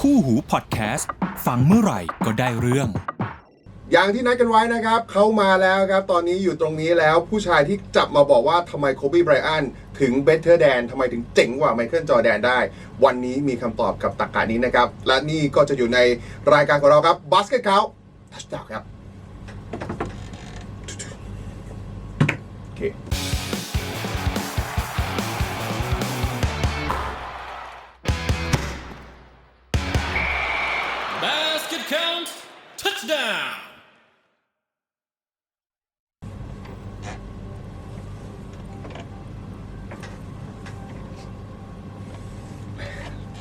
คู่หูพอดแคสต์ฟังเมื่อไหร่ก็ได้เรื่อง อย่างที่นัดกันไว้นะครับ เขามาแล้วครับ ตอนนี้อยู่ตรงนี้แล้วผู้ชายที่จับมาบอกว่าทำไมโคบีไบรอันถึงเบเ t อร์แดนทำไมถึงเจ๋งกว่าไมเคิลจอร์แดนได้ วันนี้มีคำตอบกับตรกกานี้นะครับ และนี่ก็จะอยู่ในรายการของเราครับบ a สเกตเขาทัชดาวครับโอเค count, touchdown!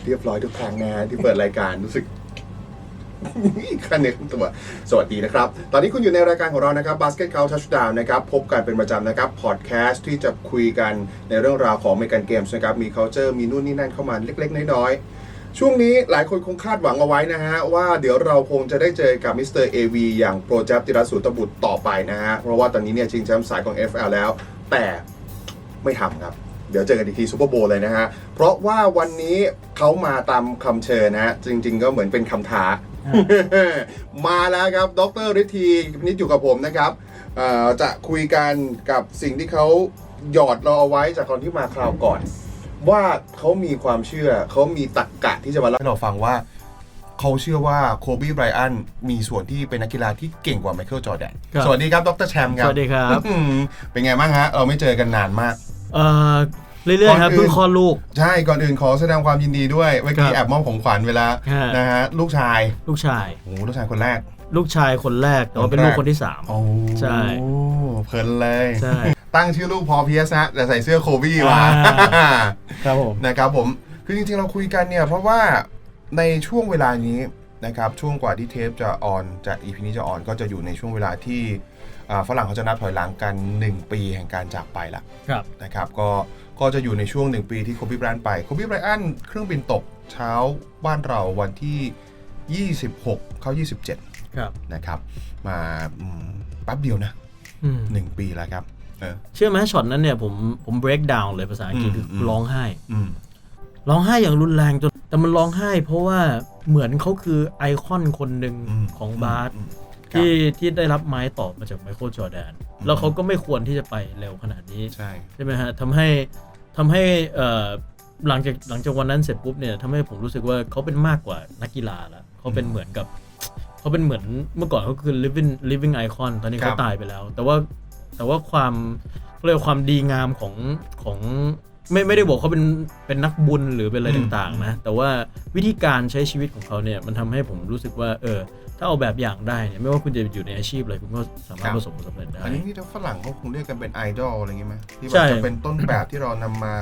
เรียบร้อยทุกครั้งนะที่เปิดรายการรู้สึกคันเนื้อขั้นตัว สวัสดีนะครับ ตอนนี้คุณอยู่ในรายการของเรานะครับ Basket Count Touchdown นะครับ พบกันเป็นประจำนะครับ พอดแคสต์ที่จะคุยกันในเรื่องราวของ m e กันเกมส์นะครับ มี culture มีนู่นนี่นั่นเข้ามาเล็ก ๆ น้อยๆ ช่วงนี้หลายคนคงคาดหวังเอาไว้นะฮะ ว่าเดี๋ยวเราคงจะได้เจอกับมิสเตอร์เอวีอย่างโปรเจกต์ติรัสสูตบุตรต่อไปนะฮะ เพราะว่าตอนนี้เนี่ยชิงแชมป์สายของ FL แล้ว แต่ไม่ทำครับ เดี๋ยวเจอกันอีกทีซูเปอร์โบเลยนะฮะ เพราะว่าวันนี้เขามาตามคำเชิญนะฮะ จริง ๆ ก็เหมือนเป็นคำท้า มาแล้วครับดรฤทธีนิดอยู่กับผมนะครับจะคุยกันกับสิ่งที่เขาหยอดเราเอาไว้จากตอนที่มาคราวก่อน ว่าเขามีความเชื่อ เขามีตรรกกะที่จะมาเล่าให้เราฟังว่าเขาเชื่อว่าโคบีไบรอันมีส่วนที่เป็นนักกีฬาที่เก่งกว่าไมเคิลจอร์แดนครับ สวัสดีครับดรแชมป์ครับสวัสดีครับอืมเป็นไงบ้างฮะ เราไม่เจอกันนานมาก เอ่อเรื่อยๆครับก่อนอื่น เพิ่งคลอดลูก ใช่ก่อนอื่นขอแสดงความยินดีด้วยเมื่อกี้ครับแอบมอบของขวัญเวลาฮะ นะฮะลูกชายลูกชาย โอ้โหลูกชายคนแรก ลูกชายคนแรกแต่ว่าเป็นลูกคนที่สาม โอ้ใช่ เพลินเลย ใช่ ตั้งชื่อลูกพอเพียสนะแต่ใส่เสื้อโคบี้มาอ่าครับผม นะครับผมคือจริงๆเราคุยกันเนี่ยเพราะว่าในช่วงเวลานี้นะครับช่วงกว่าที่เทปจะออนจากอีพีนี้จะออนก็จะอยู่ในช่วงเวลาที่อ่าฝรั่งเขาจะนับถอยหลังกัน 1 ปีแห่งการจากไปละ ครับ นะครับก็ก็จะอยู่ในช่วง1ปีที่โคบี้ไบรอันไปโคบี้ไบรอันเครื่องบินตกเช้าบ้านเราวันที่ 26 เข้า 27 ครับ นะครับ มาอืมแป๊บเดียวนะ อืม 1 ปีแล้วครับ เออเชื่อไหมช็อตนั้นเนี่ยผมผม break down เลยภาษาอังกฤษอืมคืออืมร้องไห้อืมร้องไห้อย่างรุนแรงจนแต่มันร้องไห้ เพราะว่าเหมือนเขาคือไอคอนคนหนึ่งอืมของบาสอืมที่ที่ได้รับไม้ต่อมาจากไมเคิลจอร์แดน แล้วเขาก็ไม่ควรที่จะไปเร็วขนาดนี้ ใช่ใช่ไหมฮะทำให้ทำให้เอ่อหลังจากหลังจากวันนั้นเสร็จปุ๊บเนี่ยทำให้ผมรู้สึกว่าเขาเป็นมากกว่านักกีฬาแล้วเขาเป็นเหมือนกับเขาเป็นเหมือนเมื่อก่อนเขาคือ living living icon ตอนนี้ครัเขาบตายไปแล้ว แต่ว่า แต่ว่าความเขาเรียกว่าความดีงามของของไม่ไม่ได้บอกเขาเป็นเป็นนักบุญหรือเป็นอะไรต่างๆนะ แต่ว่าวิธีการใช้ชีวิตของเขาเนี่ยมันทำให้ผมรู้สึกว่า เออ ถ้าเอาแบบอย่างได้เนี่ยไม่ว่าคุณจะอยู่ในอาชีพอะไรคุณก็สามารถประสบความสำเร็จได้ อันนี้นี่ถ้าฝรั่งเขาคงเรียกกันเป็นไอดอลอะไรอย่างงี้ไหมที่แบใช่บจะเป็นต้นแบบที่เรานำมา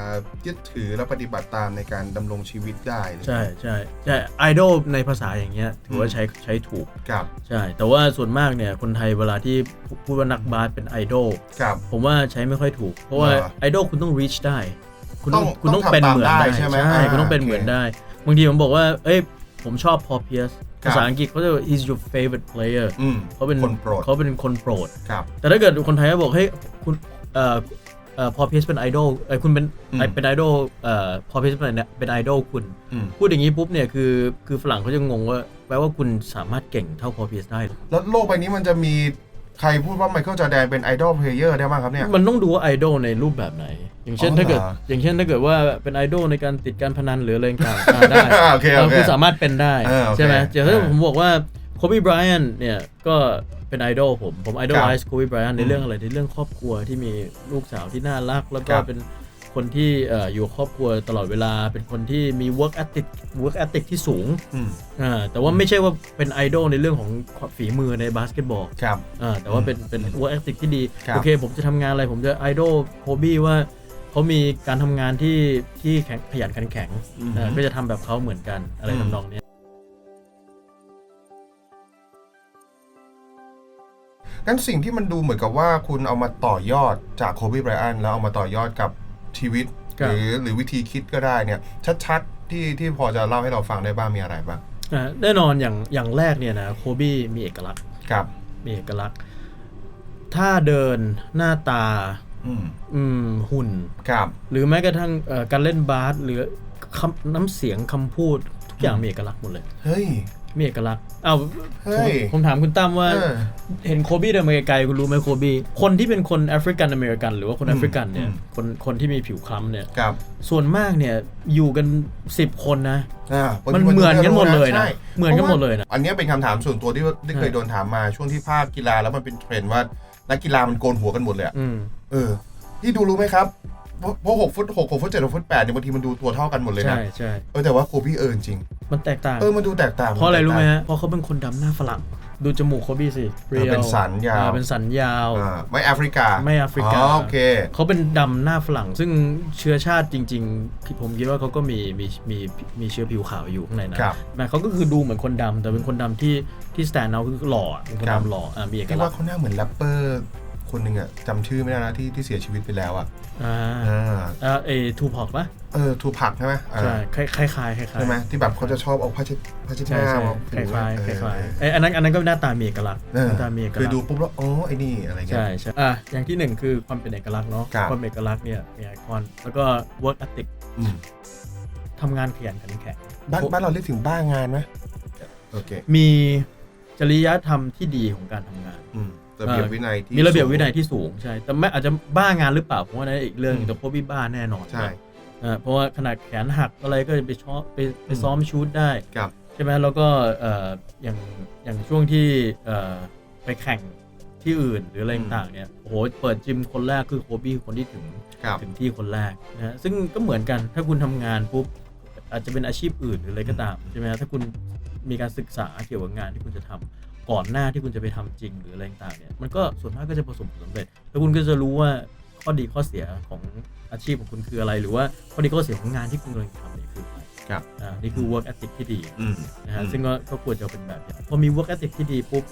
ยึดถือและปฏิบัติตามในการดำรงชีวิตได้เลยใช่ใช่ใช่ไอดอลในภาษาอย่างเงี้ยถือว่าใช้ใช้ถูกครับใช่ แต่ว่าส่วนมากเนี่ยคนไทยเวลาที่พูดว่านักบาสเป็นไอดอลครับผมว่าใช้ไม่ค่อยถูก เพราะว่าเหรอไอดอลคุณต้อง reach ได้ คุณต้องต้องคุณต้องต้องเป็นทำตามเหมือนได้ได้ใช่ไหมใช่อ่าคุณต้องเป็นโอเคเหมือนได้บางทีผมบอกว่าเอ้ย ผมชอบพอเพียสครับภาษาอังกฤษเขาจะ is your favorite player อืมเขาเป็นคนโปรดเขาเป็นคนโปรดครับแต่ถ้าเกิดคนไทยก็บอกเฮ้ยคุณเอ่อเอ่อพอเพียสเป็นไอดอลเอ้ยคุณเป็นอืมเป็นไอดอลเอ่อพอเพียสเป็นเป็นไอดอลคุณอืมพูดอย่างนี้ปุ๊บเนี่ยคือคือฝรั่งเขาจะงงว่าแปลว่าคุณสามารถเก่งเท่าพอเพียสได้เหรอแล้วโลกใบนี้มันจะมี ใครพูดว่าไมเคิลจอร์แดนเป็นไอดอลเพลเยอร์ได้บ้างครับเนี่ย มันต้องดูว่าไอดอลในรูปแบบไหน อย่างเช่นอ๋อถ้าเกิด เหรออย่างเช่นถ้าเกิดว่าเป็นไอดอลในการติดการพนันหรืออะไรต่างๆอ่าได้ โอเคโอเคคุณสามารถเป็นได้ เออโอเคใช่ไหมอย่างถ้าเออผมบอกว่าโคบีไบรอันเนี่ยก็เป็นไอดอลผม ผมไอดอลไลซ์โคบีไบรอันในอืมเรื่องอะไรในเรื่องครอบครัวที่มีลูกสาวที่น่ารัก แล้วก็ครับเป็น คนที่เอ่ออยู่กับครอบครัวตลอดเวลา เป็นคนที่มี work ethic work ethic ที่สูงอืมอ่าแต่ว่าไม่ใช่ว่าเป็นไอดอลในเรื่องของฝีมือในบาสเกตบอลครับอ่าแต่ว่าเป็นเป็น work ethic ที่ดีครับโอเค ผมจะทำงานอะไร ผมจะไอดอลโคบี้ว่าเขามีการทำงานที่ที่แข็งขยันขันแข็งอืมอ่าก็จะทำแบบเขาเหมือนกันอะไรอืมทำนองเนี้ยงั้นสิ่งที่มันดูเหมือนกับว่าคุณเอามาต่อยอดจากโคบีไบรอันแล้วเอามาต่อยอดกับ ชีวิต หรือหรือวิธีคิดก็ได้เนี่ย ชัดๆที่ที่พอจะเล่าให้เราฟังได้บ้างมีอะไรบ้างอ่าแน่นอนอย่างอย่างแรกเนี่ยนะโคบี้มีเอกลักษณ์ครับมีเอกลักษณ์ ถ้าเดินหน้าตาอืมอืมหุ่นครับ หรือแม้กระทั่งเอ่อการเล่นบาสหรือคำน้ำเสียงคำพูดอย่างมีเอกลักษณ์หมดเลย เฮ้ย มีเอกลักษณ์อ้าวเฮ้ย ผมถามคุณตั้มว่า เออ เห็นโคบีเดินมาไกลๆคุณรู้ไหมโคบีคนที่เป็นคนแอฟริกันอเมริกันหรือว่าคนอืมแอฟริกันเนี่ย อืม คนคนที่มีผิวคล้ำเนี่ยครับส่วนมากเนี่ยอยู่กัน 10 คนนะ อ่ามันเหมือนกันหมดเลยนะใช่เหมือนกันหมดเลยนะ อันเนี้ยเป็นคำถามส่วนตัวที่ที่เคยใช่โดนถามมาช่วงที่ภาคกีฬาแล้วมันเป็นเทรนด์ว่านักกีฬามันโกนหัวกันหมดเลยอะอืม เออพี่ดูรู้ไหมครับ เพราะเพราะหกฟุตหกหกฟุตเจ็ดหกฟุตแปดเนี่ยบางทีมันดูตัวเท่ากันหมดเลยนะใช่ใช่เออแต่ว่าโคบี้เออจริง มันแตกต่าง เออมันดูแตกต่าง เพราะอะไรรู้ไหมนแตกต่างฮะเพราะเขาเป็นคนดำหน้าฝรั่งดูจมูกโคบี้สิเออเป็นสันยาวอ่เป็นสันยาวอ่าไม่แอฟริกาไม่แอฟริกาอ๋อโอเคเขาเป็นดำหน้าฝรั่ง ซึ่งเชื้อชาติจริงๆผมคิดว่าเขาก็มีมีมีมีเชื้อผิวขาวอยู่ข้างในนะครับแต่เขาก็คือดูเหมือนคนดำแต่เป็นคนดำที่ที่สแตนเอาคือหล่ออะเป็นคนครับดำหล่ออะมีเอกพี่ลัว่ากษณ์เขาหน้าเหมือนแรปเปอร์ คนหนึ่งอะจำชื่อไม่ได้นะที่ที่เสียชีวิตไปแล้วอะอ่าอ่าอ่าเอทูพอกปะเออทูผักใช่ไหมอ่าใช่คล้ายคล้ายคล้ายคล้ายใช่ไหมที่แบบเขาจะชอบเอาผ้าเช็ดผ้าเช็ดหใช่น้าใช่มาคล้ายคล้ายเออคล้ายๆเอ้ยอันนั้นอันนั้นก็หน้าตามีเอกลักษณ์เออหน้าตามีเอกคือลักษดูณ์ปุ๊บแล้วอ๋อไอ้นี่อะไรเงี้ย ใช่ใช่อะอย่างที่หนึ่งคือความเป็นเอกลักษณ์เนาะครับ ความเป็นเอกลักษณ์เนี่ยมีไอคอนแล้วก็ work ethic อืมทำงานขยันขันแข็ง บ้านบ้านเราเรียกถึงบ้างานไหมโอเคมีจริยธรรมที่ดีของการทำงาน อืม ระเบียบวินัยที่มีระเบียบสูงวินัยที่สูงใช่แต่ไม่อาจจะบ้างานหรือเปล่าผมว่านั่นอีกเรื่องหนึ่งแต่พวกพี่บ้าแน่นอนใช่เออเพราะว่าขนาดแขนหักอะไรก็จะไปชอบไปไปอืมซ้อมชูดได้ครับใช่ไหมแล้วก็เอ่ออย่างอย่างช่วงที่เอ่อไปแข่งที่อื่นหรืออะไรอืมต่างๆเนี่ยโอ้โหเปิดจิมคนแรกคือโคบี้คนที่ถึงครับถึงที่คนแรกนะฮะซึ่งก็เหมือนกันถ้าคุณทำงานปุ๊บอาจจะเป็นอาชีพอื่นหรืออะไรก็ตามใช่ไหมฮะถ้าคุณมีการศึกษาเกี่ยวกับงานที่คุณจะทำ ก่อนหน้าที่คุณจะไปทำจริงหรืออะไรต่างๆเนี่ยมันก็ส่วนมากก็จะประสบผลสำเร็จ แล้วคุณก็จะรู้ว่าข้อดีข้อเสียของอาชีพของคุณคืออะไร หรือว่าข้อดีข้อเสียของงานที่คุณกำลังทำเนี่ยคืออะไรครับอ่านี่คือ work ethic ที่ดีอืมนะฮะอืมซึ่งก็ก็ควรจะเป็นแบบอย่างพอมี work ethic ที่ดีปุ๊บ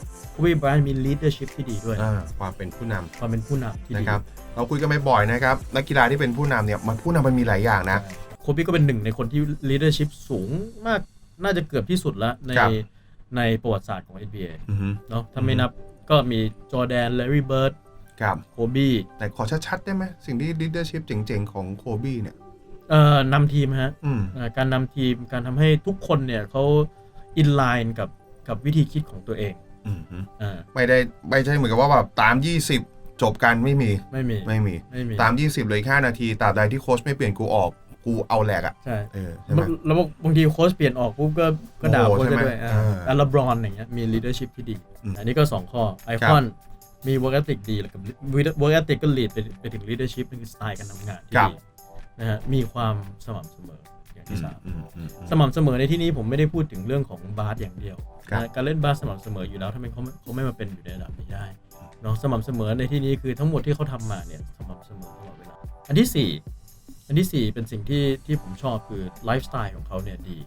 วีบรานมี leadership ที่ดีด้วยอ่าความเป็นผู้นำความเป็นผู้นำที่ดีนะครับเราคุยกันบ่อยๆนะครับนักกีฬาที่เป็นผู้นำเนี่ยมันผู้นำมันมีหลายอย่างนะโคบี้ก็เป็นหนึ่งในคนที่ leadership สูงมากน่าจะเกือบที่สุดแล้วในครับ ในประวัติศาสตร์ของ NBA อือฮึเนาะถ้าไม่นับก็มีจอแดน l ล r รี่เบิร์ดครับ โคบี้แต่ขอชัดๆได้ไหมสิ่งที่ leadership เจ๋งๆ ของโคบี้เนี่ย เอ่อนำทีมฮะอืม เอ่อการนำทีมการทำให้ทุกคนเนี่ยเขาอินไลน์กับกับวิธีคิดของตัวเองอืมฮึอ่าไม่ได้ไม่ใช่เหมือนกับว่าแบบตาม 20 จบกันไม่มีไม่มีไม่มี ไม่มี ตาม 20เหลย5นาทีตราบใดที่โค้ชไม่เปลี่ยนกูออก กูเอาแหลกอะใช่เออใช่ไหม แล้วบางทีโค้ชเปลี่ยนออกปุ๊บก็ก็ด่าโอ้โหโค้ชใช่ไหมด้วยอ่าเอออัลลาบรอนอย่างเงี้ยมี leadership ที่ดี อืมอันนี้ก็ 2 ข้อไอคอนมี work ethic ดีแล้วกับ work ethic ก็ lead ไปไปถึง leadership นั่นคือสไตล์การทำงานที่ครับ ดีนะฮะมีความสม่ำเสมออย่างอืที่มสามอืมอืมอืม สม่ำเสมอในที่นี้ผมไม่ได้พูดถึงเรื่องของบาสอย่างเดียวครับ นะการเล่นบาสสม่ำเสมออยู่แล้วทำไมเขาไม่เขาไม่มาเป็นอยู่ในระดับนี้ได้เนาะสม่ำเสมอในที่นี้คือทั้งหมดที่เขาทำมาเนี่ยสม่ำเสมอตลอดเวลาอันที่สี่ อันที่สี่เป็นสิ่งที่ที่ผมชอบคือไลฟ์สไตล์ของเขาเนี่ยดี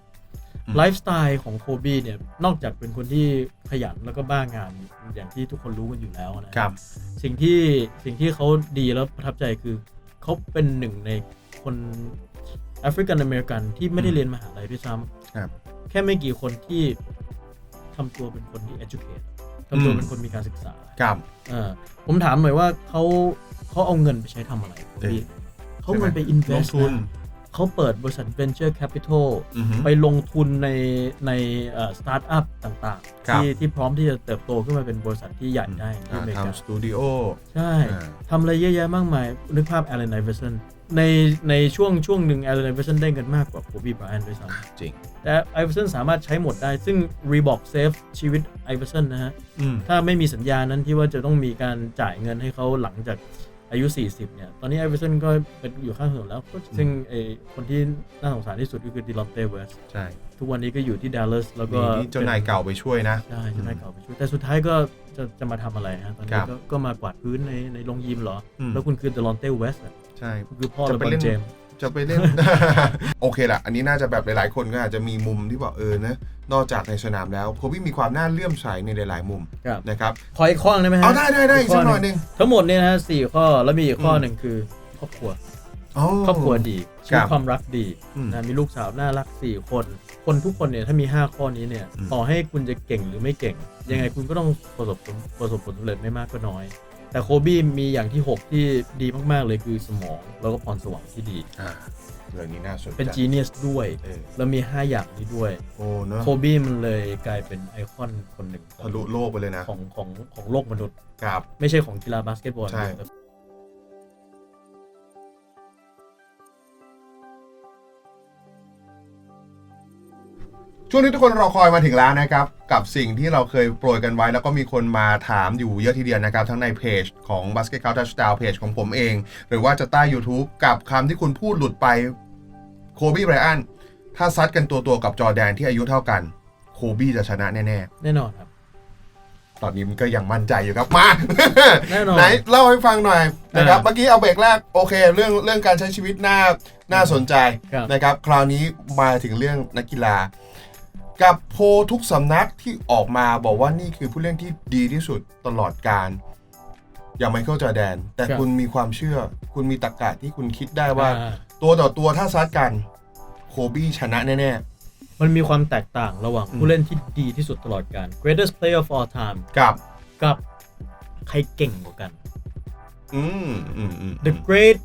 อืมไลฟ์สไตล์ของโคบีเนี่ยนอกจากเป็นคนที่ขยันแล้วก็บ้างานอย่างที่ทุกคนรู้กันอยู่แล้วนะครับ สิ่งที่สิ่งที่เขาดีแล้วประทับใจคือเขาเป็นหนึ่งในคนแอฟริกันอเมริกันที่ไม่ได้เรียนมหาลัยด้วยซ้ำครับแค่ไม่กี่คนที่ทำตัวเป็นคนที่ educate ทำตัวอืมเป็นคนมีการศึกษาครับเออผมถามหน่อยว่าเขาเขาเอาเงินไปใช้ทำอะไรโคบี เออเขาเอาเงินไปลง invest ทุนนะเขาเปิดบริษัท venture capital อือฮึ ไปลงทุนในในสตาร์ทอัพต่างครัๆบที่ที่พร้อมที่จะเติบโตขึ้นมาเป็นบริษัทที่ใหญ่ได้ที่อ่าอเมริกา ทำสตูดิโอ ใช่อ่า ทำอะไรเยอะแยะมากมาย นึกภาพแอลเลนไอเวอร์สันในในช่วงช่วงหนึ่งแอลเลนไอเวอร์สันได้เงินมากกว่าโคบีบรอันด้วยซ้ำจริงแต่ไอเวอร์สันสามารถใช้หมดได้ ซึ่ง Reebok เซฟชีวิตไอเวอร์สันนะฮะ อืม ถ้าไม่มีสัญญานั้นที่ว่าจะต้องมีการจ่ายเงินให้เขาหลังจาก อายุ 40 เนี่ย ตอนนี้ไอเวอร์สันก็เป็นอยู่ข้างถนนแล้ว ซึ่งไอคนที่น่าสงสารที่สุดก็คือดิลอนเต้เวสใช่ ทุกวันนี้ก็อยู่ที่ดัลลัสแล้วก็มีเจ้านายเก่าไปช่วยนะ ใช่ เจ้านายเก่าไปช่วย แต่สุดท้ายก็จะจะมาทำอะไรฮะ ตอนครันี้บก็ก็มากวาดพื้นในในโรงยิมเหรออืมแล้วคุณคือดิลอนเต้เวสใช่ คือพ่อจะเลไปบรอเล่นนเจมส์ จะไปเล่น โอเคละอันนี้น่าจะแบบหลายๆ คนก็อาจจะมีมุมที่บอกเออนะนอกจากในสนามแล้วโคบี้มีความน่าเลื่อมใสในหลาย ๆ มุมครับ นะครับขออีกข้อหนึงได้ไหมฮะเอาได้ได้ได้อีกสักหน่อยหนึ่งทั้งหมดเนี่ยนะฮะสี่ข้อแล้วมีอีกข้ออมหนึ่งคือครอบครัวอ๋อครอบครัวดีชีวิครัตบความรักดีอืม นะมีลูกสาวน่ารัก 4 คน คนทุกคนเนี่ยถ้ามี 5 ข้อนี้เนี่ยอืม ต่อให้คุณจะเก่งหรือไม่เก่ง ยังไงคุณก็ต้องประสบผลประสบผลสำเร็จไม่มากก็น้อย แต่โคบี้มีอย่างที่ 6 ที่ดีมากๆเลยคือสมองแล้วก็พรสวรรค์ที่ดี อ่าเรื่องนี้น่าสนใจเป็นจีเนียสด้วย เออแล้วมี 5 อย่างนี้ด้วย โอ้เนอะโคบี้มันเลยกลายเป็นไอคอนคนหนึ่งของทะลุโลกไปเลยนะของของของโลกมนุษย์ ครับ ไม่ใช่ของกีฬาบาสเกตบอลใช่ แต่ ช่วงนี้ทุกคนรอคอยมาถึงแล้วนะครับ กับสิ่งที่เราเคยโปรยกันไว้ แล้วก็มีคนมาถามอยู่เยอะทีเดียวนะครับ ทั้งในเพจของ Basket Count Touchdown เพจของผมเอง หรือว่าจะใต้ YouTube กับคำที่คุณพูดหลุดไปโคบี้ไบรอันถ้าซัดกันตัวตัวๆกับจอร์แดนที่อายุเท่ากันโคบี้จะชนะแน่แน่นอนครับ ๆ ตอนนี้มันก็ยังมั่นใจอยู่ครับมา แน่นอน ไหนเล่าให้ฟังหน่อยนะครับอ่าเมื่อกี้เอาเบรกแรกโอเค เรื่องเรื่องการใช้ชีวิตน่าน่าสนใจครับ นะครับ คราวนี้มาถึงเรื่องนักกีฬา กับโพลทุกสำนักที่ออกมาบอกว่านี่คือผู้เล่นที่ดีที่สุดตลอดการ อย่างไมเคิลจอร์แดน แต่ครับ คุณมีความเชื่อ คุณมีตรรกะที่คุณคิดได้ว่า อ่าตัวต่อตัวถ้าซัดกัน โคบี้ชนะแน่ มันมีความแตกต่างระหว่างอืม ผู้เล่นที่ดีที่สุดตลอดการ greatest player of all time ๆ กับ กับใครเก่งกว่ากัน อืมอืมอืม the great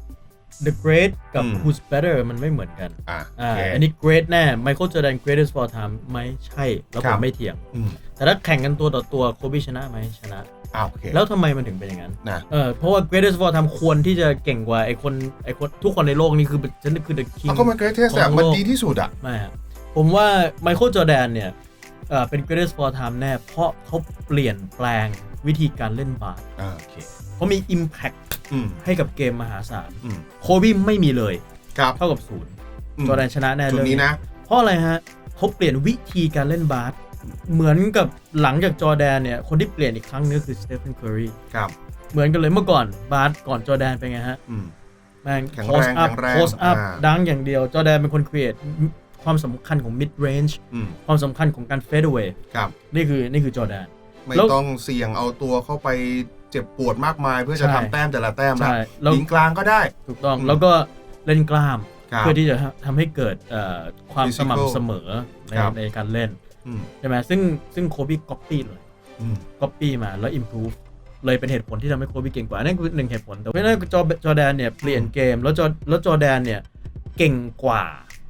the great กับ อืม who's better มันไม่เหมือนกันอะโออ่าเค อันนี้ great แน่ Michael Jordan greatest of all time ไหมใช่ แล้วคผรัมบไม่เถียง อืมแต่ถ้าแข่งกันตัวต่อตัวโคบี้ชนะไหมชนะ อะโอเคแล้วทำไมมันถึงเป็นอย่างนั้น นะ เออเพราะว่า greatest of all time ควรที่จะเก่งกว่าไอคนไอคนทุกคนในโลกนี้คือฉันคือ the king เอาก็มันเกรเทสของโลกมันดีที่สุดอะไม่ครับผมว่าไมเคิลจอร์แดนเนี่ยเอ่อเป็น greatest of all time แน่ เพราะเขาเปลี่ยนแปลงวิธีการเล่นบาส อ่าโอเค เขามี impact อืม ให้กับเกมมหาศาลอืม โคบี้ไม่มีเลยครับเท่ากับศูนย์อืมจอร์แดนชนะแน่จุดเรื่องนี้นะ เพราะอะไรฮะเขาเปลี่ยนวิธีการเล่นบาสเหมือนกับหลังจากจอร์แดนเนี่ยคนที่เปลี่ยนอีกครั้งนึงคือสเตฟ a n นเคอรีครับ เหมือนกันเลยเมื่อก่อนบาสก่อนจอร์แดนเป็นไงฮะ อืม แม่งแข็งโพแรสงอัพแข็งแรงโพสอัพอ่า ดังอย่างเดียว จอร์แดนเป็นคนครีเอทความสำคัญของ mid range อืม ความสำคัญของการ fade away ครับ นี่คือนี่คือจอร์แดน ไม่แล้ว ต้องเสี่ยงเอาตัวเข้าไป เจ็บปวดมากมายเพื่อจะใช่ทำแต้มแต่ละแต้มนะใช่แล้วยิงกลางก็ได้ ถูกต้องอืมแล้วก็เล่นกล้ามครับเพื่อที่จะทำให้เกิดเอ่อความ Physical สม่ำเสมอในครับในการเล่นอืมใช่ไหมซึ่งซึ่งโคบี้ก๊อปปี้เลยอืมก๊อปปี้มาแล้ว improve เลยเป็นเหตุผลที่ทำให้โคบี้เก่งกว่านั่นคือหนึ่งเหตุผล แต่ไม่นั่นจอจอแดนเนี่ยเปลี่ยนเกมแล้วจอแล้วจอแดนเนี่ยเก่งกว่า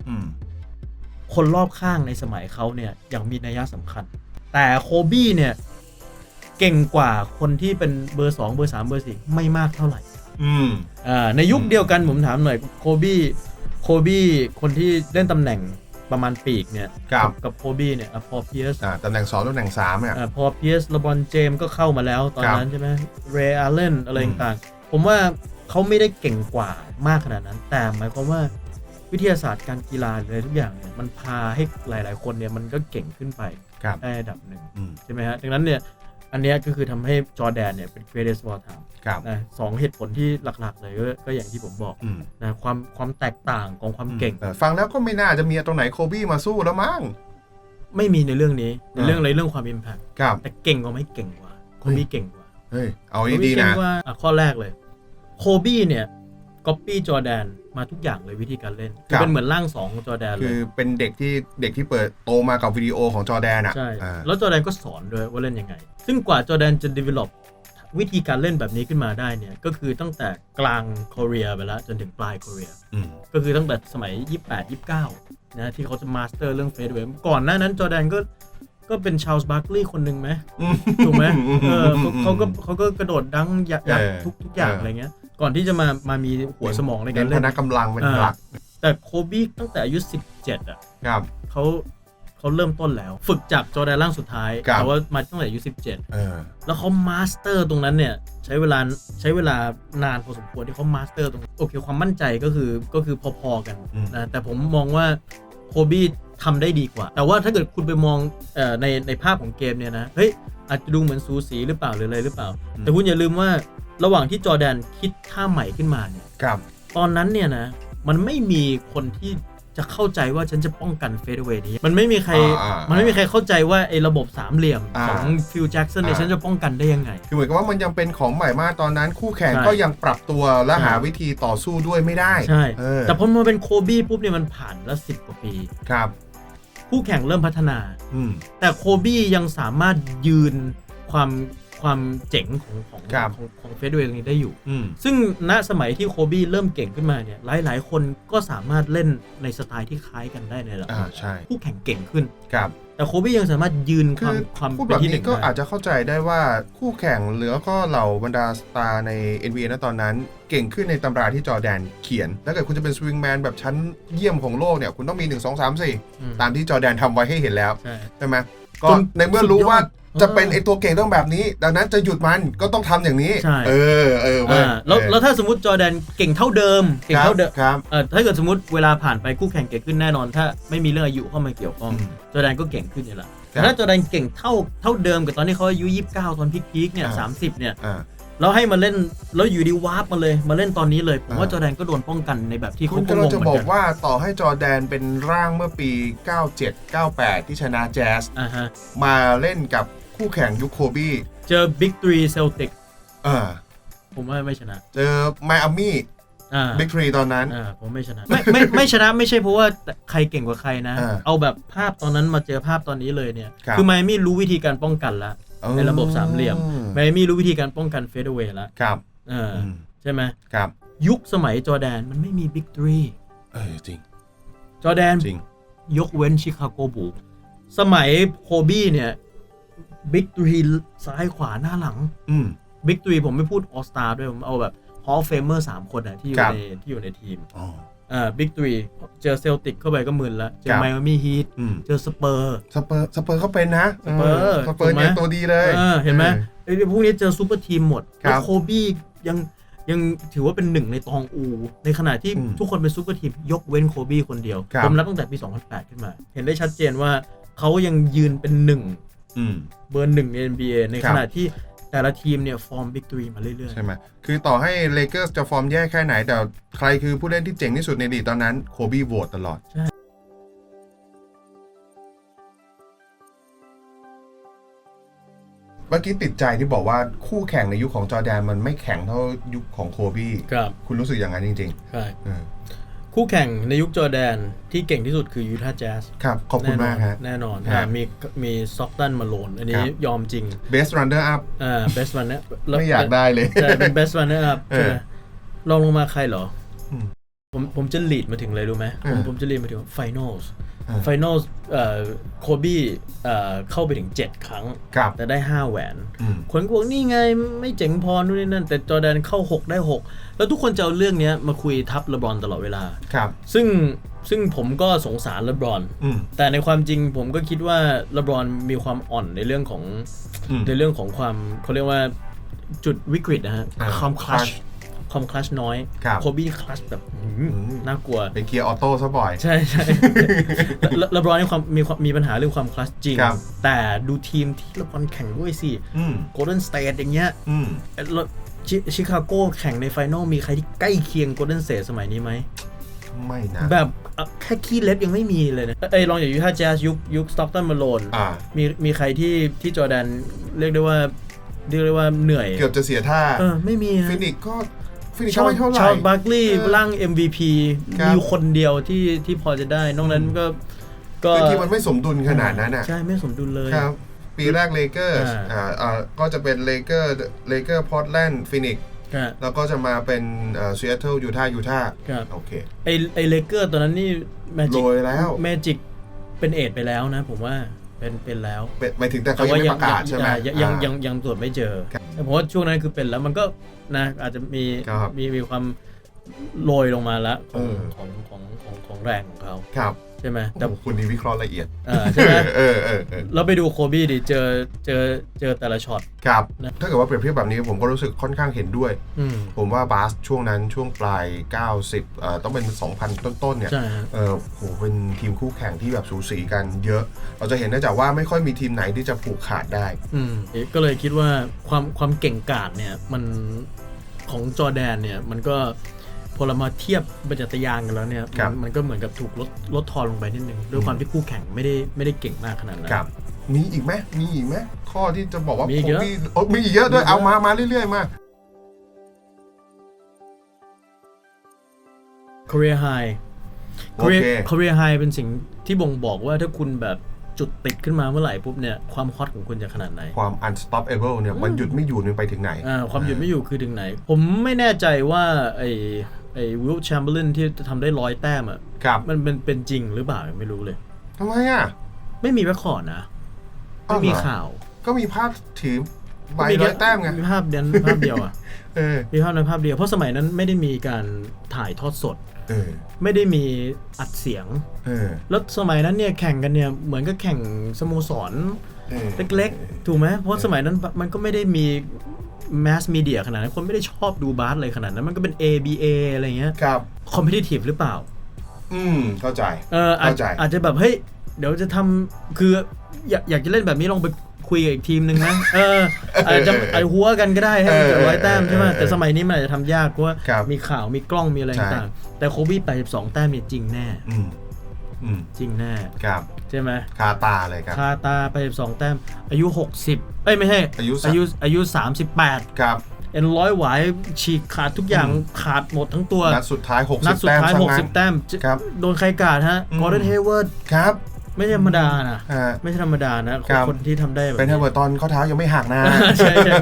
อืมคนรอบข้างในสมัยเขาเนี่ยอย่างมีนัยสำคัญ แต่โคบี้เนี่ย เก่งกว่าคนที่เป็นเบอร์ 2 เบอร์ 3 เบอร์ 4 ไม่มากเท่าไหร่อืมอ่าในยุคเดียวกันผมถามหน่อยโคบี้โคบี้คนที่เล่นตำแหน่งประมาณปีกเนี่ยครับ กับโคบี้เนี่ยพอเพียสอ่าตำแหน่งสองตำแหน่งสามเนี่ยพอเพียสลบอนเจมก็เข้ามาแล้วตอนครับนั้นใช่ไหมเรย์อาร์เลนอะไรอืม ต่างๆ ผมว่าเขาไม่ได้เก่งกว่ามากขนาดนั้น แต่หมายความว่าวิทยาศาสตร์การกีฬาหรืออะไรทุกอย่างเนี่ยมันพาให้หลาย ๆ คนเนี่ยมันก็เก่งขึ้นไปครับได้ระดับหนึ่ง อืม ใช่ไหมฮะ ดังนั้นเนี่ย อันเนี้ยก็คือทำให้จอร์แดนเนี่ยเป็น greatest of all time ครับนะสองเหตุผลที่หลักๆเลยก็ก็อย่างที่ผมบอกอืมนะความความแตกต่างของความเก่งแต่ฟังแล้วก็ไม่น่าจะมีตรงไหนโคบี้มาสู้แล้วมั้งไม่มีในเรื่องนี้ในอ่าเรื่องอะไรเรื่องความ impact ครับแต่เก่งกว่าไม่เก่งกว่าโคบี้เก่งกว่าเฮ้ยเอาโคดีบี้ๆเก่งนะกว่าอะข้อแรกเลย โคบี้เนี่ย ก๊อปปี้จอร์แดนมาทุกอย่างเลยวิธีการเล่นครับเป็นเหมือนร่างสองของจอร์แดนเลคืย อเป็นเด็กที่เด็กที่เปิดโตมากับวิดีโอของจอร์แดนอะใช่ อ่าแล้วจอร์แดนก็สอนด้วยว่าเล่นยังไง ซึ่งกว่าจอร์แดนจะ develop วิธีการเล่นแบบนี้ขึ้นมาได้เนี่ย ก็คือตั้งแต่กลางโคเรียไปแล้วจนถึงปลายโคเรียอืมก็คือตั้งแต่สมัย 28 29 นะที่เขาจะมาสเตอร์เรื่องเฟดเวก่อนหน้านั้นจอร์แดนก็ก็เป็นชาลส์บาร์คลีย์คนหนึ่งไหม ถูกไหมเออเขาเขาก็เขาก็กระโดดดังยักยักเออทุกทุกอย่างเออออะไรเงี้ย ก่อนที่จะมามามีหัวสมองในเป็การนพเล่นนักกำลังเป็นหลัก แต่โคบี้ตั้งแต่อายุ17 อะครับเขาเขาเริ่มต้นแล้ว ฝึกจากจอร์แดนร่างสุดท้ายครับแต่ว่ามาตั้งแต่อายุ17เออแล้วเขามาสเตอร์ตรงนั้นเนี่ย ใช้เวลาใช้เวลานานพอสมควรที่เขามาสเตอร์ตรงนั้นโอเคความมั่นใจก็คือก็คือพอๆกันอืมนะแต่ผมมองว่าโคบี้ทำได้ดีกว่า แต่ว่าถ้าเกิดคุณไปมองเอ่อในในภาพของเกมเนี่ยนะเฮ้ยอาจจะดูเหมือนสูสีหรือเปล่าหรืออะไรหรือเปล่า แต่คุณอย่าลืมว่า ระหว่างที่จอร์แดนคิดท่าใหม่ขึ้นมาเนี่ย ครับ ตอนนั้นเนี่ยนะ มันไม่มีคนที่จะเข้าใจว่าฉันจะป้องกันเฟดเวย์นี้ มันไม่มีใคร อ่าอ่ามันไม่มีใครเข้าใจว่าไอ้ระบบสามเหลี่ยมอ่าของฟิลแจ็กสันเนี่ยอ่า ฉันจะป้องกันได้ยังไง คือเหมือนกับว่ามันยังเป็นของใหม่มากตอนนั้นคู่แข่งใช่ก็ยังปรับตัวและใช่ หาวิธีต่อสู้ด้วยไม่ได้ใช่ เออแต่พอมาเป็นโคบี้ปุ๊บเนี่ยมันผ่านแล้วสิบกว่าปี ครับ คู่แข่งเริ่มพัฒนา อืมแต่โคบี้ยังสามารถยืน ความความเจ๋งของของครับ ของของเฟเดเวย์ตรงนี้ได้อยู่ อืม ซึ่งณสมัยที่โคบี้เริ่มเก่งขึ้นมาเนี่ยหลายหลาย ๆ คนก็สามารถเล่นในสไตล์ที่คล้ายกันได้ในระดับอ่าใช่คู่แข่งเก่งขึ้น ครับแต่โคบี้ยังสามารถยืนคคืวามอความพูดเป็แบนบที่หนี้นึ่งก็ได้อาจจะเข้าใจได้ว่าคู่แข่งหรือก็เหล่าบรรดาสตาร์ใน NBA นะตอนนั้น เก่งขึ้นในตำราที่จอร์แดนเขียน ถ้าเกิดคุณจะเป็นสวิงแมนแบบชั้นเยี่ยมของโลกเนี่ย คุณต้องมี 1 2 3อืม4ตามที่จอร์แดนทำไว้ให้เห็นแล้ว ใช่ ใช่ไหมก็จนในเมื่อรู้ว่าสุดยอด จะเป็นไอตัวเก่งต้องแบบนี้ ดังนั้นจะหยุดมันก็ต้องทำอย่างนี้ใช่เออเออเว้ยอ่าแล้วแล้วถ้าสมมติจอร์แดนเก่งเท่าเดิมเก่งครับเท่าเดิมครับเออถ้าเกิดสมมติเวลาผ่านไปคู่แข่งเก่งขึ้นแน่นอน ถ้าไม่มีเรื่องอายุเข้ามาเกี่ยวข้องอืมจอร์แดนก็เก่งขึ้นอยู่แล้วครับแต่ถ้าจอร์แดนเก่งเท่าเท่าเดิมกับตอนที่เขาอายุ29ตอนพีคๆเนี่ยอ่าสามสิบเนี่ยอ่าแล้วให้มาเล่นแล้วอยู่ดีวาร์ปมาเลย มาเล่นตอนนี้เลยผมว่าอ่าจอร์แดนก็โดนป้องกันในแบบที่คุเขาณก็กำงลังงจะเหมืบออนกกันว่าต่อให้จอร์แดนเป็นร่างเมื่อปี 97 98 ที่ชนะแจ๊สอ่าฮะมาเล่นกับ คู่แข่งยุคโคบี้เจอบิ๊กทรีเซลติกอ่าผมว่าไม่ชนะ เจอไมอามี่อ่าบิ๊กทรีตอนนั้นอ่าผมไม่ชนะ ไม่ไม่ไม่ชนะไม่ใช่เพราะว่าใครเก่งกว่าใครนะอ่าเอาแบบภาพตอนนั้นมาเจอภาพตอนนี้เลยเนี่ยครับคือไมอามี่รู้วิธีการป้องกันละในระบบสามเหลี่ยมอืไมอามี่รู้วิธีการป้องกันเฟเดเวย์แล้วครับเออออืมใช่ไหมครับ ยุคสมัยจอร์แดนมันไม่มีบิ๊กทรีเออจริง จอร์แดนจริง ยกเว้นชิคาโกบูลส์สมัยโคบี้เนี่ย บิ๊กทรีซ้ายขวาหน้าหลังอืมบิ๊กทรีผมไม่พูดออสตาด้วย ผมเอาแบบฮอลเฟเมอร์สามคนอะที่อยู่ครับในที่อยู่ในทีมอ๋ออ่าบิ๊กทรีเจอเซลติกเข้าไปก็มึนละเจครัอบไมอามี่ฮีทอืมเจอสเปอร์สเปอร์สเปอร์เขาเป็นนะสเปอร์สเปอร์เนี่ยถูกไหมตัวดีเลยเออเห็นไหมไอ้พวกนี้เจอซูเปอร์ทีมหมดครับแล้วโคบี้ยังยังถือว่าเป็นหนึ่งในตองอู ในขณะที่อืมทุกคนเป็นซูเปอร์ทีม ยกเว้นโคบี้คนเดียวครับผมนับตั้งแต่ปี 2008 ขึ้นมา เห็นได้ชัดเจนว่าเขายังยืนเป็นหนึ่งอืม เบอร์หนึ่งใน NBA ในครัขบณะที่แต่ละทีมเนี่ย ฟอร์มบิ๊กทรีมาเรื่อยใช่ไหม คือต่อให้เลเกอร์สจะฟอร์มแย่แค่ไหน แต่ใครคือผู้เล่นที่เจ๋งที่สุดในลีกตอนนั้น โคบี้โหวตตลอดใช่เมื่อกี้ติดใจที่บอกว่าคู่แข่งในยุคของจอร์แดนมันไม่แข็งเท่ายุคของโคบี้ๆครับคุณรู้สึกอย่างนั้นจริงใช่ๆเออ คู่แข่งในยุคจอร์แดนที่เก่งที่สุดคือยูทาห์แจ๊สครับ ขอบคุณมากฮะ แน่นอนครับอ่ามีมีซ็อกตันมาโลน อันนี้ครับ ยอมจริง best runner up อ่า best runner ไม่อยากได้เลย ใช่เป็น best runner up เออใช่ไหมลองลงมาใครเหรออม ผมผมจะ lead มาถึงเลยรู้ไหมผมเออผมจะ lead มาถึง finals เออ finals เอ่อโคบี้เอ่อเข้าไปถึง 7 ครั้งครับแต่ได้ 5 แหวนอืมคนก็บอกนี่ไงไม่เจ๋งพอนู่นนี่นั่น แต่จอร์แดนเข้า 6 ได้ 6 แล้วทุกคนจะเอาเรื่องเนี้ยมาคุยทับเลบรอนตลอดเวลาครับซึ่งซึ่งผมก็สงสารเลบรอนอืมแต่ในความจริงผมก็คิดว่าเลบรอนมีความอ่อนในเรื่องของอืมในเรื่องของความเขาเรียกว่าจุดวิกฤตนะฮะอ่าความคลัช clutch ความคลัชน้อยครับ โคบี้คลัชแบบหืมอืมน่ากลัว เป็นเกียร์ออโต้ซะบ่อย ใช่ใช่แล้วเลบรอนมีความมีความมีปัญหาเรื่องความคลัชจริง ครับ แต่ดูทีมที่เลบรอนแข่งด้วยสิอืมโกลเด้นสเตทอย่างเงี้ยอืมแล้วชิชิคาโกแข่งในไฟนอลมีใครที่ใกล้เคียงโกลเด้นสเตทสมัยนี้ไหม ไม่นะแบบเอ่อแค่ขี้เล็บยังไม่มีเลยนะเอ้ยลองอย่างยูท่าแจ๊สยุคยุคสต็อกตันมาโลนอ่า มีมีใครที่ที่จอร์แดนเรียกได้ว่า เรียกได้ว่าเหนื่อยเกือบจะเสียท่า เออไม่มีฮะฟินิกซ์ก็ ฟินิกซ์ชาก็วไม่เท่าไหร่ชาวบาร์กลีย์เออร่าง MVP ครับ มีอยู่คนเดียวที่ที่พอจะได้ นอกนั้นก็ก็คือทีมมันไม่สมดุลขนาดนั้นอะ ใช่ไม่สมดุลเลย ครับ ปีแรกเลเกอร์อ่า อ่าอ่าก็จะเป็นเลเกอร์เลเกอร์พอร์ตแลนด์ฟินิกซ์ครับแล้วก็จะมาเป็นเอ่อซีแอตเทิลยูทาห์ยูทาห์ครับ โอเค ไอไอเลเกอร์ตอนนั้นนี่แมจิโรกยแล้ว แมจิกเป็นเอดไปแล้วนะผมว่า เป็นเป็นแล้วเป็นหมายถึงแต่เขายังไม่ประกาศใช่ไหมยังยังอ่ายังยังตรวจไม่เจอครับแต่ผมว่าช่วงนั้นคือเป็นแล้วมันก็นะอาจจะมีครับมีมีความโรยลงมาแล้วของเออของของของของแรงของเขาครับ ใช่ไหมแต่แต่คุณนี่วิเคราะห์ละเอียดเออใช่ไหมเออเออเออเราไปดูโคบี้ดิเจอเจอเจอแต่ละช็อตครับนะถ้าเกิดว่าเปรียบเทียบแบบนี้ผมก็รู้สึกค่อนข้างเห็นด้วยอืมผมว่าบาสช่วงนั้นช่วงปลาย 90เอ่อต้องเป็น 2,000 ต้นๆเนี่ยใช่ฮะเออโหเป็นทีมคู่แข่งที่แบบสูสีกันเยอะ เราจะเห็นได้จากว่าไม่ค่อยมีทีมไหนที่จะผูกขาดได้อืมก็เลยคิดว่าความความเก่งกาจเนี่ยมันของจอร์แดนเนี่ยมันก็ พอเรามาเทียบบรรจัตยางกันแล้วเนี่ยครับ มันมันก็เหมือนกับถูกลดลดทอนลงไปนิดนึงด้วยความที่คู่แข่งไม่ได้ไม่ได้เก่งมากขนาดนั้น ครับมีอีกไหมมีอีกไหมข้อที่จะบอกว่ามีอีกเยอะโคบี้โอ้มีอีกเยอะด้วยมีเยอะเอามามาเรื่อยๆมา career high โอเค career career high เป็นสิ่งที่บ่งบอกว่าถ้าคุณแบบจุดติดขึ้นมาเมื่อไหร่ปุ๊บเนี่ยความฮอตของคุณจะขนาดไหน ความ unstoppable เนี่ยมันหยุดไม่อยู่มันไปถึงไหน อ่าความหยุดไม่อยู่คือถึงไหน ผมไม่แน่ใจว่าไอ้ ไอ้วิลแชมเบอร์ลินที่ทำได้ร้อยแต้มอะครับมันเป็นเป็นจริงหรือเปล่ายังไม่รู้เลย ทำไมอะ ไม่มีแรคคอร์ดนะอ้าไม่วเหรอ มีข่าวก็มีภาพถือใบมีร้อยแต้มไงมีภาพเดียวภาพเดียวอะเออมีภาพนั้นภาพเดียวเพราะสมัยนั้นไม่ได้มีการถ่ายทอดสด เออไม่ได้มีอัดเสียง เออแล้วสมัยนั้นเนี่ยแข่งกันเนี่ยเหมือนกับแข่งสโมสร เออ เล็กๆ ถูกไหมเพราะสมัยนั้นมันก็ไม่ได้มี แมสมีเดียขนาดนั้นคนไม่ได้ชอบดูบาสเลยขนาดนั้น มันก็เป็น ABA อะไรเงี้ยครับ คอมเพ t i ทีฟหรือเปล่า อืม เข้าใจ เอออาจเข้าใจ อาจจะแบบเฮ้ยเดี๋ยวจะทำคืออยากอยากจะเล่นแบบนี้ลองไปคุยกับอีกทีมหนึ่งนะ เอออาจจะไอหัวกันก็ได้ให้มันเกิดร้อยแต้มใช่ไหมแต่สมัยนี้มันอาจจะทำยากเพราะว่าครับมีข่าวมีกล้องมีอะไรใช่ ต่างๆแต่โคบี้82แต้มเนี่ยจริงแน่ อืม อืมจริงแน่ครับใช่ไหมคาตาเลยครับ คาตา82แต้ม อายุ 60 เอ้ย ไม่ใช่อายุอายุอายุ 38 ครับ เอ็นร้อยหวายฉีกขาดทุกอย่างอืมขาดหมดทั้งตัว นัดสุดท้ายนัด60สุดแต้มท้ายซะงั้น60 แต้มจะครับโดนใครกาดฮะอืมกอร์ d ดนเฮเวิร์ดครับไม่ใช่ธรรมดานะฮะไม่ใช่ธรรมดานะครับคนที่ทำได้แบบเป็นเทเบิร์ตอนข้อเท้ายังไม่หักนะใช่ใช่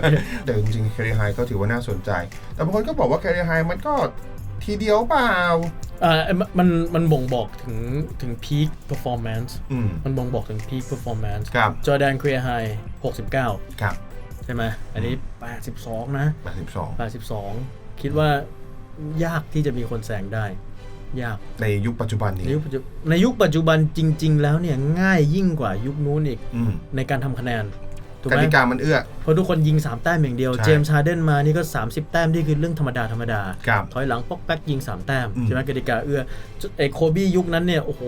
แต่จริงๆแคริไฮก็ถือว่าน่าสนใจ แต่บางคนก็บอกว่าแคริไฮมันก็ทีเดียวเปล่า อ่ามันมันมันบ่งบอกถึงถึง peak performance อืม มันบ่งบอกถึง peak performance ครับ จอร์แดนเคลียร์ไฮ69 ครับใช่ไหมอันนี้ 82 นะ82 82 คิดว่ายากที่จะมีคนแซงได้ ยาก ในยุคปัจจุบันนี้ในยุคปัจจุในยุคปัจจุบันจริง ๆ แล้วเนี่ยง่ายยิ่งกว่ายุคนู้นอีก อืม ในการทำคะแนน ถูกกไหมติกามันเอื้อ เพราะทุกคนยิง 3 แต้มอย่างเดียว ใช่เจมส์ชาเดนมานี่ก็ 30 แต้ม นี่คือเรื่องธรรมดาธรรมดา ครับถอยหลังป๊อกแป๊กยิง 3 แต้มอืม ใช่ไหมกติกาเอื้อไอ้โคบี้ยุคนั้นเนี่ย โอ้โห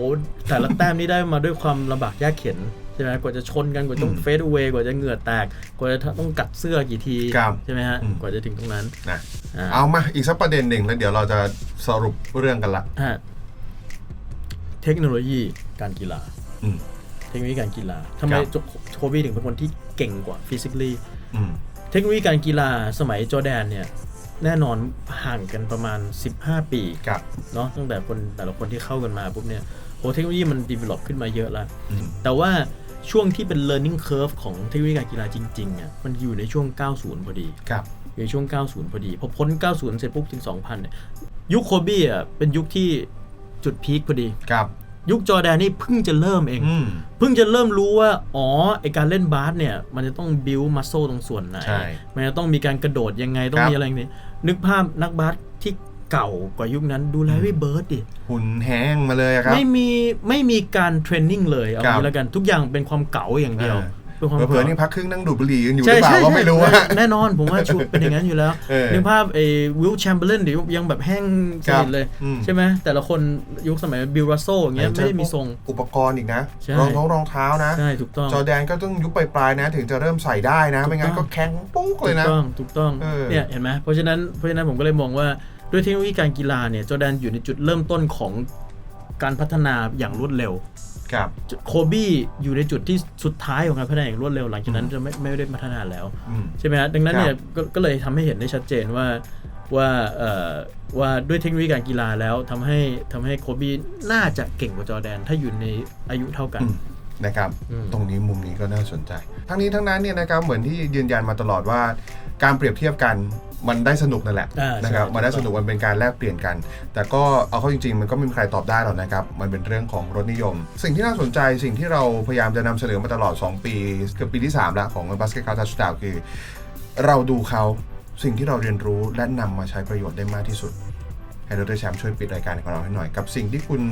แต่ละแต้มนี่ได้มาด้วยความลำบากยากเข็นใช่ไหมกว่าจะชนกัน กว่าจะต้องเฟด a เวย์กว่าจะเหงื่อแตก กว่าจะต้องกัดเสื้อกี่ที ครับใช่ไหมฮะ อืม กว่าจะถึงตรงนั้นนะอ่าเอามาอีกสักประเด็นหนึ่งแล้วเดี๋ยวเราจะสรุปเรื่องกันละ ฮะเทคโนโลยีการกีฬา อืม เทคโนโลยีการกีฬาทำไมครับโคบี้ถึงเป็นคนที่ เก่งกว่าฟิสิก a l ีอืมเทคโนโลยีการกีฬาสมัยจอร์แดนเนี่ยแน่นอนห่างกันประมาณ 15 ปีครับเนาะตั้งแต่คนแต่ละคนที่เข้ากันมาปุ๊บเนี่ยโหเทคโนโลยีมัน develop ขึ้นมาเยอะแล้วอืมแต่ว่าช่วงที่เป็น learning curve ของเทคโนโลยีการกีฬาจริงๆเนี่ยมันอยู่ในช่วง 90 พอดีครับอยู่ในช่วง 90 พอดี พอพ้น 90 เสร็จปุ๊บถึง 2000เนี่ยยุคโคบี้อะเป็นยุคที่จุดพีคพอดีครับ ยุคจอร์แดนนี่เพิ่งจะเริ่มเองอืมเพิ่งจะเริ่มรู้ว่าอ๋อไอการเล่นบาสเนี่ย มันจะต้องบิวมัสโซตรงส่วนไหนใช่มันจะต้องมีการกระโดดยังไงต้อคงรับมีอะไรอย่างนี้นึกภาพนักบาสที่เก่ากว่ายุคนั้นดูแลรี่เบิร์ดดิหุ่นแห้งมาเลยอะครับ ไม่มีไม่มีการเทรนนิ่งเลยเอาครับงี้แล้วกันทุกอย่างเป็นความเก่าอย่างเดียว เออเป็นความเผลอเก่าๆนี่พักครึ่งนั่งดูดบุหรี่กันอยู่หใช่รือเปล่าใช่ก็ไม่รู้ว่าใช่แน่นอนผมว่าชุดเป็นอย่างนั้นอยู่แล้วเออนึกภาพไอ้วิลแชมเบอร์เลนเดี๋ยวยังแบบแห้งสนิทเลยอืมใช่ไหมแต่ละคนยุคสมัยบิลรัสโซอย่างเงี้ยไม่ได้มีทรงอุปกรณ์อีกนะใช่รองท้องรองเท้านะใช่ถูกต้องจอร์แดนก็ต้องยุคปลายๆนะ ถึงจะเริ่มใส่ได้นะไม่งั้นถูก็กต้องแข็งปุ๊กถูเลยกนะต้องถูกต้องเออเนี่ยเห็นไหมเพราะฉะนั้นเพราะฉะนั้นผมก็เลยมองว่าด้วยเทคโนโลยีการกีฬาเนี่ยจอร์แดนอยู่ในจุดเริ่มต้นของการพัฒนาอย่างรวดเร็ว ครับโคบี้อยู่ในจุดที่สุดท้ายของการพัฒนาอย่างรวดเร็วหลังจากนั้นจะไม่ไม่ได้พัฒนาแล้วอืมใช่ไหมฮะดังนั้นครับเนี่ยกก็เลยทำให้เห็นได้ชัดเจนว่าว่าเอ่อว่าด้วยเทคโนโลยีการกีฬาแล้วทำให้ทำให้โคบี้น่าจะเก่งกว่าจอร์แดน ถ้าอยู่ในอายุเท่ากันอืมนะครับอืมตรงนี้มุมนี้ก็น่าสนใจ ทั้งนี้ทั้งนั้นเนี่ยนะครับเหมือนที่ยืนยันมาตลอดว่าการเปรียบเทียบกัน มันได้สนุกนั่นแหละอ่าใช่นะครับถูกต้องมันได้สนุกมันเป็นการแลกเปลี่ยนกัน แต่ก็เอาเข้าจริง ๆ มันก็ไม่มีใครตอบได้หรอกนะครับ มันเป็นเรื่องของรสนิยม สิ่งที่น่าสนใจสิ่งที่เราพยายามจะนำเสนอมาตลอด 2 ปีเกือบปีที่ 3 แล้วของ Basket Card Touchdown คือ เราดูเขาสิ่งที่เราเรียนรู้และนำมาใช้ประโยชน์ได้มากที่สุด ให้ดรแชมป์ช่วยปิดรายการของเราให้หน่อย กับสิ่งที่คุณ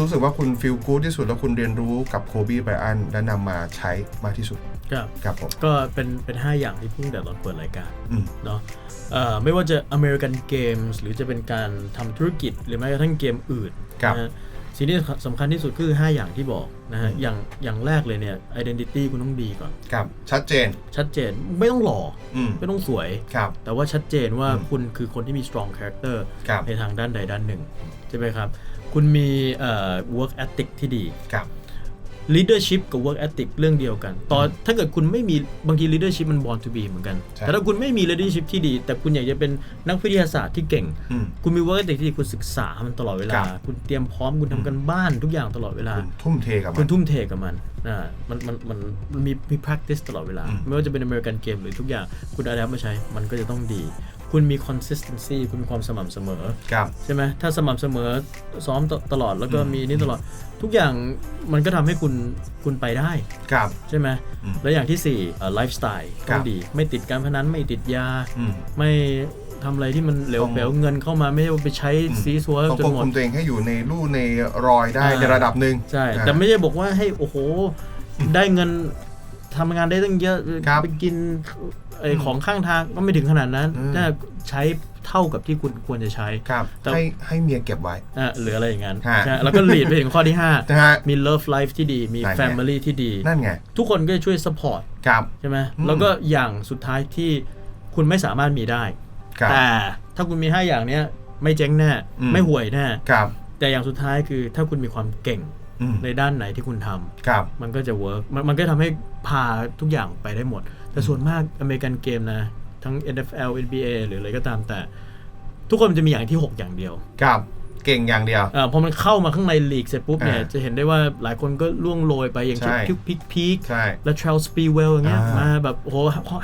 รู้สึกว่าคุณฟีลกู๊ดที่สุดแล้วคุณเรียนรู้กับโคบีไบรอันและนำมาใช้มากที่สุด ครับครับผมก็เป็นเป็นห้าอย่างที่พูดแต่ตอนเปิดรายการอืม เนาะเอ่อไม่ว่าจะ American Games หรือจะเป็นการทำธุรกิจหรือแม้กระทั่งเกมอื่นครับ นะฮะสิ่งที่สำคัญที่สุดคือ 5 อย่างที่บอกนะฮะอย่างอย่างแรกเลยเนี่ย identity คุณต้องดีก่อน ครับชัดเจน ชัดเจนไม่ต้องหล่ออืมไม่ต้องสวย ครับ แต่ว่าชัดเจนว่าอืมคุณคือคนที่มี strong character ครับ ในทางด้านใดด้านหนึ่ง ใช่ไหมครับ คุณมีเอ่อ work ethic ที่ดี ครับ leadership กับ work ethic เรื่องเดียวกัน ตอนถ้าเกิดคุณไม่มีบางที leadership มัน born to be เหมือนกันใช่แต่ถ้าคุณไม่มี leadership ที่ดี แต่คุณอยากจะเป็นนักวิทยาศาสตร์ที่เก่งอืมคุณมี work ethic ที่ดีคุณศึกษามันตลอดเวลาครับคุณเตรียมพร้อมคุณทำกันบ้านทุกอย่างตลอดเวลา คุณทุ่มเทกับมัคุนณทุ่มเทกับมันอ่ามันมันมันมันมีมี practice ตลอดเวลาอืมไม่ว่าจะเป็น American Game หรือทุกอย่างคุณเอาแมาใช้มันก็จะต้องดี คุณมี consistency คุณมีความสม่ำเสมอครับใช่ไหมถ้าสม่ำเสมอซ้อมตตลอดแล้วก็มีนี่ตลอด ทุกอย่างมันก็ทำให้คุณคุณไปได้ ครับ ใช่ไหมอืมแล้วอย่างที่สี่เอ่อ lifestyle ครัต้อบ งดี ไม่ติดการพนันไม่ติดยา อืม ไม่ทำอะไรที่มันเหลวต้องเปลวเงินเข้ามาไม่ได้ไปใช้ซีซัวต้องจนควบหมด คุมตัวเองให้อยู่ในรู่ในรอยได้อ่า ในระดับหนึ่งใช่อ่าแต่ไม่ใช่บอกว่าให้โอ้โห ได้เงิน ทำงานได้ตั้งเยอะครับไปกินไอของข้างทางก็ไม่ถึงขนาดนั้นอืมถ้าใช้เท่ากับที่คุณควรจะใช้ ครับแต่ ให้ให้เมียเก็บไว้ อะหรืออะไรอย่างนั้นฮะ ใช่แล้วก็ lead ไปถึงข้อที่ นะฮะ 5 มี love life ที่ดีมีนั่นไง family ที่ดี นั่นไงทุกคนก็จะช่วย support ครับ ใช่ไหมอืม แล้วก็อย่างสุดท้ายที่คุณไม่สามารถมีได้ ครับ แต่ถ้าคุณมี 5 อย่างเนี้ยไม่เจ๊งแน่ อืม ไม่ห่วยแน่ ครับ แต่อย่างสุดท้ายคือถ้าคุณมีความเก่งอืม ในด้านไหนที่คุณทำครับ มันก็จะเวิร์กมันมันก็ทำให้พาทุกอย่างไปได้หมด แต่ส่วนมากอเมริกันเกมนะ ทั้ง NFL NBA หรืออะไรก็ตามแต่ ทุกคนมันจะมีอย่างที่ 6 อย่างเดียว ครับเก่งอย่างเดียวอาพอมันเข้ามาข้างในลีกเสร็จปุ๊บเนี่ยอ่าจะเห็นได้ว่าหลายคนก็ล่วงโรยไปอย่างเช่นใช่พิกพิกพีคใช่และเทรลสปีเวลอย่างเงี้ยอ่ามมาแบบโอ้โห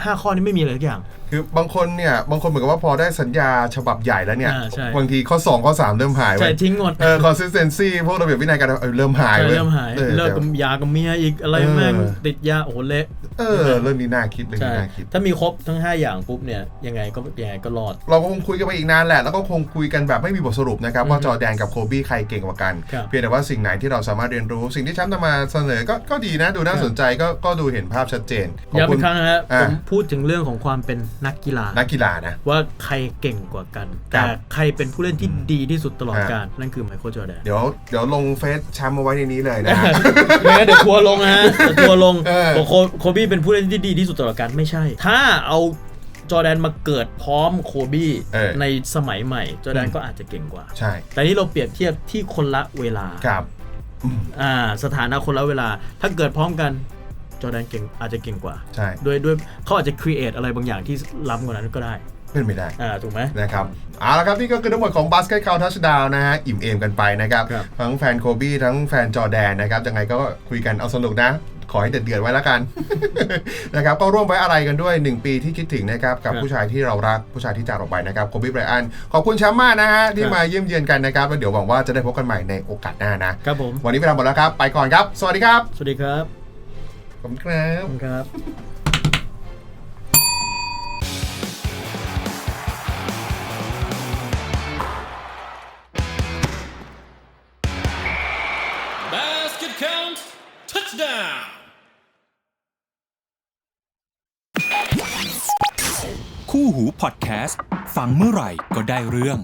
ห้าข้อนี้ไม่มีอะไรทุกอย่าง คือบางคนเนี่ยบางคนเหมือนกับว่าพอได้สัญญาฉบับใหญ่แล้วเนี่ย อ่าใช่ บางทีข้อ 2 ข้อ 3 เริ่มหายใช่เว้ยทิ้งหมดเออ consistency พวกระเบียบวินัยการเออเริ่มหายใช่เว้ยเริ่มหายออเลิกกับยากับเมียอีกอะไรเออแม่งติดยาโอ้โหเละ เออเรื่องนี้น่าคิดเรื่องใช่ นี้น่าคิด ถ้ามีครบทั้ง 5 อย่างปุ๊บเนี่ยยังไงก็ยังไงก็รอด เราก็คงคุยกันไปอีกนานแหละ แล้วก็คงคุยกันแบบไม่มีบทสรุปนะครับ ว่าจอร์แดนกับโคบี้ใครเก่งกว่ากัน ครับเพียงแต่ว่าสิ่งไหนที่เราสามารถเรียนรู้ สิ่งที่แชมป์นำมาเสนอก็ก็ดีนะ ดูน่าสนใจก็ก็ดูเห็นภาพชัดเจนขอบย้ำคุอีณ กครั้งนะฮะอ่า ผมพูดถึงเรื่องของความเป็นนักกีฬา นักกีฬานะ ว่าใครเก่งกว่ากันครัแต่บใครเป็นผู้เล่นที่ดีที่สุดตลอดฮะกาลนั่นคือไมเคิลจอร์แดนเดี๋ยวเดี๋ยวลงเฟซแชมป์มาไว้ในนี้เลยนะไม่งั้นเดี๋ยวทัวร์ลงนะฮะเดี๋ยวทัวร์ลงเออบอกโคโคบี้เป็นผู้เล่นที่ดีที่สุดตลอดกาลไม่ใช่ ถ้าเอาจอร์แดนมาเกิดพร้อมโคบี้เออในสมัยใหม่ จอร์แดนอืมก็อาจจะเก่งกว่าใช่ แต่นี่เราเปรียบเทียบที่คนละเวลาครับอืมอ่าสถานะคนละเวลา ถ้าเกิดพร้อมกัน จอร์แดนเก่งอาจจะเก่งกว่า ใช่ ด้วยด้วยเขาอาจจะครีเอทอะไรบางอย่างที่ล้ำกว่านั้นก็ได้เป็นไม่ได้ อ่า ถูกไหมนะครับ เอาละครับ นี่ก็คือทั้งหมดของบาสเกต o า t ทัชดาวนะฮะ อิ่มเอมกันไปนะครับครับทั้งแฟนโคบี้ทั้งแฟนจอร์แดนนะครับยังไงก็คุยกันเอาสนุกนะ ขอให้เดือดๆไว้แล้วกันนะครับก็ร่วมไว้อะไรกันด้วย 1 ปีที่คิดถึงนะครับ กับครับผู้ชายที่เรารักผู้ชายที่จากเราไปนะครับโคบี้ไบรอัน ขอบคุณแชมป์มากนะฮะ ที่ครับมาเยี่ยมเยือนกันนะครับแล้วเดี๋ยวหวังว่าจะได้พบกันใหม่ในโอกาสหน้านะครับผมวันนี้เวลาหมดแล้วครับไปก่อนครับ สวัสดีครับ สวัสดีครับ ขอบคุณครับ ขอบคุณครับ Basket count. Touchdown. คู่หูพอดแคสต์ฟังเมื่อไหร่ก็ได้เรื่อง